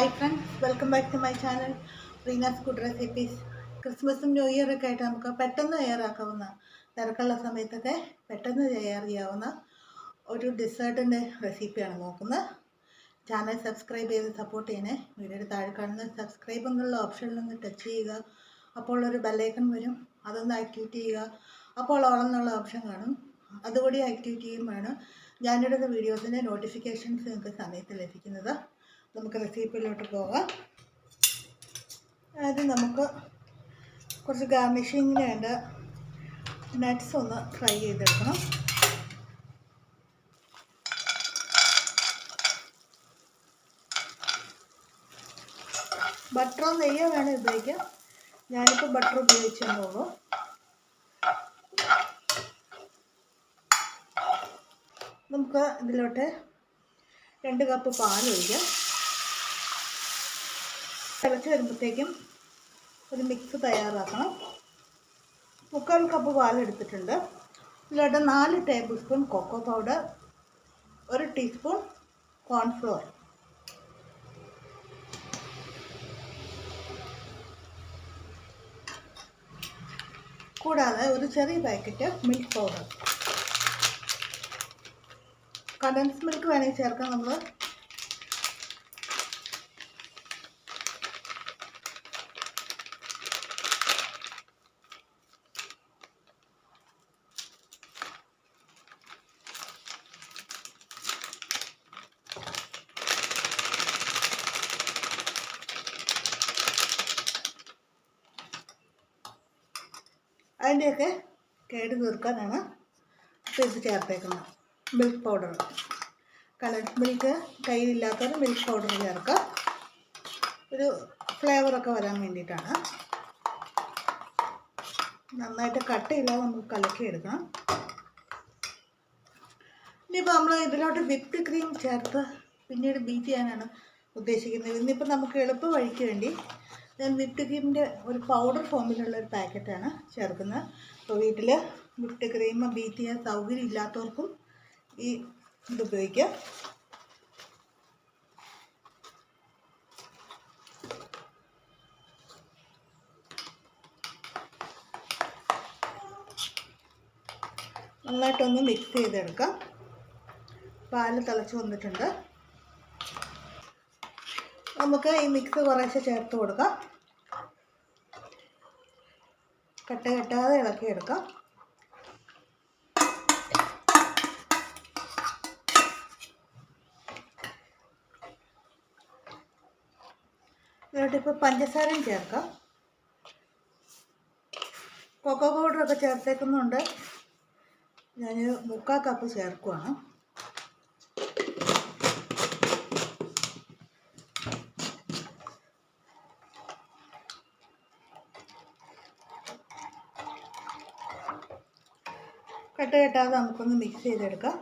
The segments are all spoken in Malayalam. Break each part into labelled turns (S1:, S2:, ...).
S1: Hi friends welcome back to my channel Reena's food recipes ക്രിസ്മസും ന്യൂ ഇയറൊക്കെ ആയിട്ട് നമുക്ക് പെട്ടെന്ന് തയ്യാറാക്കാവുന്ന തിരക്കുള്ള സമയത്തൊക്കെ പെട്ടെന്ന് തയ്യാർ ചെയ്യാവുന്ന ഒരു ഡെസേർട്ടിന്റെ റെസിപ്പിയാണ് നോക്കുന്നത്. ചാനൽ സബ്സ്ക്രൈബ് ചെയ്ത് സപ്പോർട്ട് ചെയ്യണേ. വീഡിയോയുടെ താഴെ കാണുന്ന സബ്സ്ക്രൈബ് എന്നുള്ള ഓപ്ഷനിൽ ഒന്ന് ടച്ച് ചെയ്യുക. അപ്പോൾ ഒരു ബെല്ലൈക്കൺ വരും. അതൊന്ന് ആക്ടിവേറ്റ് ചെയ്യുക. അപ്പോൾ ഓളെന്നുള്ള ഓപ്ഷൻ കാണും. അതുകൂടി ആക്ടിവേറ്റ് ചെയ്യുമ്പോഴാണ് ഞാനിടുന്ന വീഡിയോസിന്റെ നോട്ടിഫിക്കേഷൻസ് നിങ്ങൾക്ക് സമയത്ത് ലഭിക്കുന്നത്. നമുക്ക് റെസിപ്പിയിലോട്ട് പോകാം. ആദ്യം നമുക്ക് കുറച്ച് ഗാർണിഷിങ്ങിന് വേണ്ട നട്ട്സ് ഒന്ന് ഫ്രൈ ചെയ്തെടുക്കണം. ബട്ടറോ നെയ്യോ വേണം ഉപയോഗിക്കാം ഞാനിപ്പോൾ ബട്ടർ ഉപയോഗിച്ചെന്നുള്ളൂ നമുക്ക് ഇതിലോട്ട് രണ്ട് കപ്പ് പാൽ ഒഴിക്കാം തിളച്ച് വരുമ്പോഴത്തേക്കും ഒരു മിക്സ് തയ്യാറാക്കണം. മുക്കാൽ കപ്പ് പാലെടുത്തിട്ടുണ്ട് ഇതിലോട്ട് നാല് ടേബിൾ സ്പൂൺ കൊക്കോ പൗഡർ ഒരു ടീസ്പൂൺ കോൺഫ്ലോർ കൂടാതെ ഒരു ചെറിയ packet milk powder condensed milk വേണമെങ്കിൽ ചേർക്കാം. നമ്മൾ അതിന്റെയൊക്കെ കേട് തീർക്കാനാണ് അപ്പോൾ ഇത് ചേർത്തേക്കുന്നത്. മിൽക്ക് പൗഡർ കളർ മിൽക്ക് കയ്യിലില്ലാത്തവർ മിൽക്ക് പൗഡർ ചേർക്കുക. ഒരു ഫ്ലേവറൊക്കെ വരാൻ വേണ്ടിയിട്ടാണ്. നന്നായിട്ട് കട്ടയില്ലാതെ നമുക്ക് എടുക്കണം ഇനിയിപ്പോൾ നമ്മൾ ഇതിലോട്ട് വിപ്ഡ് ക്രീം ചേർത്ത് പിന്നീട് ബീറ്റ് ചെയ്യാനാണ് ഉദ്ദേശിക്കുന്നത്. ഇന്നിപ്പോൾ നമുക്ക് എളുപ്പ വഴിക്ക് വേണ്ടി വിപ്ഡ് ക്രീമിന്റെ ഒരു പൗഡർ ഫോമിലുള്ള ഒരു പാക്കറ്റാണ് ചേർക്കുന്നത്. അപ്പോൾ വീട്ടിൽ വിപ്ഡ് ക്രീം ബീറ്റ് ചെയ്യാൻ സൗകര്യം ഇല്ലാത്തവർക്കും ഈ ഇത് ഉപയോഗിക്കാം. നന്നായിട്ടൊന്ന് മിക്സ് ചെയ്തെടുക്കാം. പാൽ തിളച്ച് വന്നിട്ടുണ്ട്. നമുക്ക് ഈ മിക്സ് കുറേശ്ശെ ചേർത്ത് കൊടുക്കാം. കട്ട കെട്ടാതെ ഇളക്കി എടുക്കാം. ഇപ്പോൾ പഞ്ചസാരയും ചേർക്കാം. കൊക്കോ പൗഡറൊക്കെ ചേർത്തേക്കുന്നുണ്ട്. ഞാൻ മുക്കാൽ കപ്പ് ചേർക്കുവാണ്. കട്ട് കെട്ടാതെ നമുക്കൊന്ന് മിക്സ് ചെയ്തെടുക്കാം.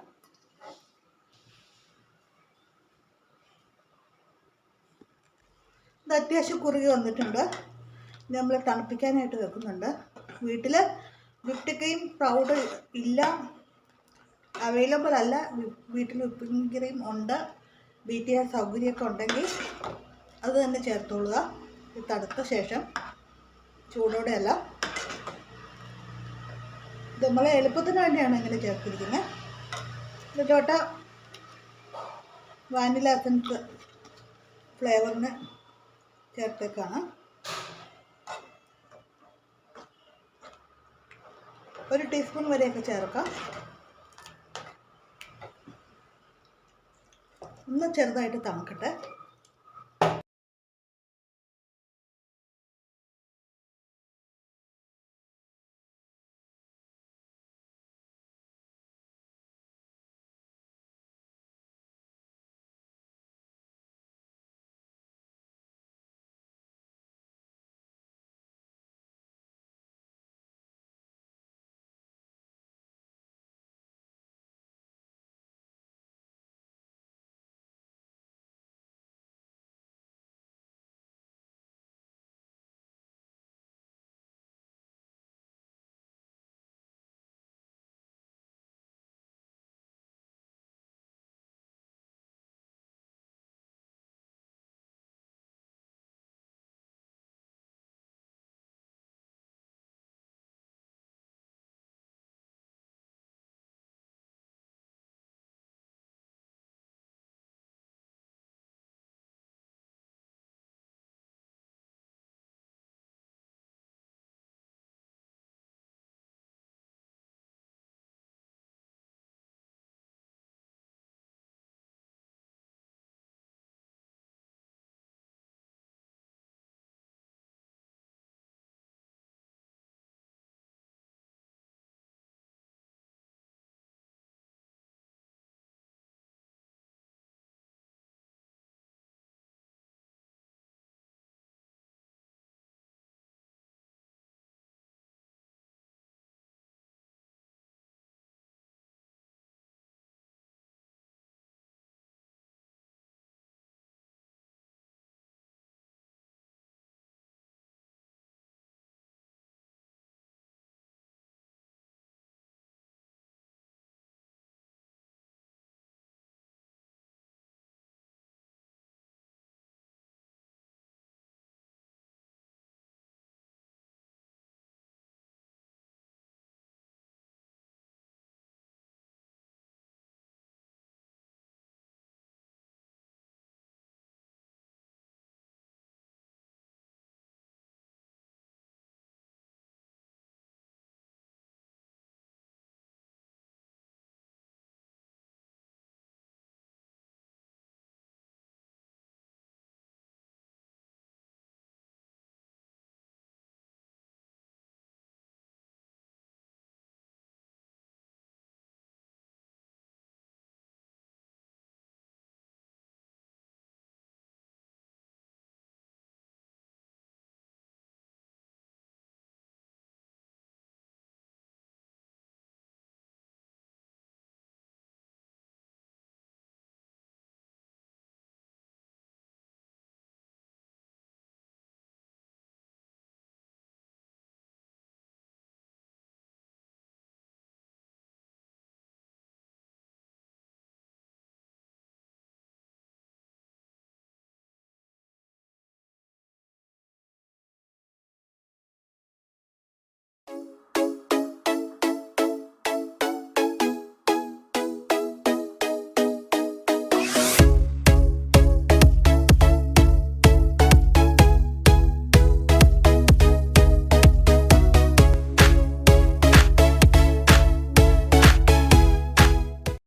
S1: ഇത് അത്യാവശ്യം കുറുകി വന്നിട്ടുണ്ട്. നമ്മൾ തണുപ്പിക്കാനായിട്ട് വെക്കുന്നുണ്ട്. വീട്ടിൽ വിപ്റ്റിക്കയും പ്രൗഡ് ഇല്ല. അവൈലബിൾ അല്ല. വീട്ടിൽ വിപ്പിംഗ് ക്രീം ഉണ്ട്. ബീറ്റ് ചെയ്യാൻ സൗകര്യമൊക്കെ ഉണ്ടെങ്കിൽ അത് തന്നെ ചേർത്തോളുക. തണുത്ത ശേഷം ചൂടോടെയല്ല നമ്മളെ എളുപ്പത്തിന് വേണ്ടിയാണ് ഇങ്ങനെ ചേർത്തിരിക്കുന്നത്. ഇതിലോട്ട് വാനില എസൻസ് ഫ്ലേവറിന് ചേർത്തേക്കാണ്. ഒരു ടീസ്പൂൺ വരെയൊക്കെ ചേർക്കാം. ഒന്ന് ചെറുതായിട്ട് തണുക്കട്ടെ.